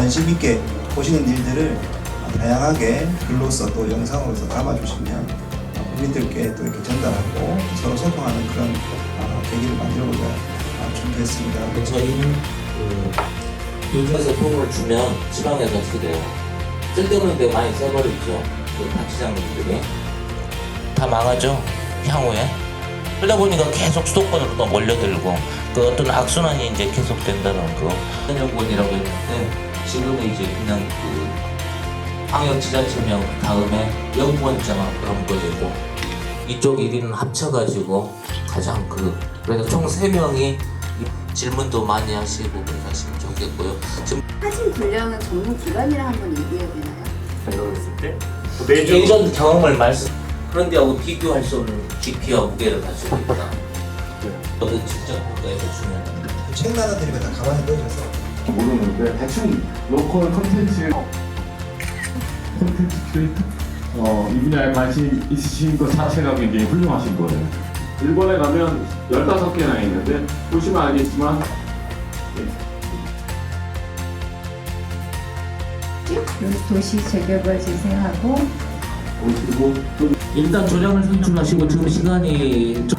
관심 있게 보시는 일들을 다양하게 글로써 또 영상으로서 담아주시면 국민들께 또 이렇게 전달하고 서로 소통하는 그런 어, 계기를 만들고자 어, 준비했습니다. 저희는 그 요즘에서 돈을 주면 지방에서 어떻게 돼요? 쓸데없는 데 많이 써버리죠 그 박시장님들이 다 망하죠 향후에 그러다 보니까 계속 수도권으로 또 몰려들고 그 어떤 악순환이 이제 계속 된다는 거 연구원이라고 했는데 지금은 이제 그냥 그 광역지자체명 다음에 연구원장 그런 거이고 이쪽 1위는 합쳐가지고 가장 그 그래서 총 3명이 질문도 많이 하시고 그렇게 하시면 좋겠고요. 지금 사진 분량은 전문 기관이라 한번 얘기해야 되나요? 생각했을 때 매주 예전 경험을 말씀 그런 데하고 비교할 수 없는 깊이와 무게를 가지고 있다. 모든 직접 평가에서 중요한 책 나눠드리면 다 가만히 넣으셔서 모르는데 대충 로컬 컨텐츠 콘텐츠 크리에이터 어, 이 분야에 관심 있으신 것 자체가 굉장히 훌륭하신 거예요. 일본에 가면 15개나 있는데 보시면 알겠지만 도시 재개발 재생하고. 그리고 또 일단 조량을 선출하시고 지금 시간이 좀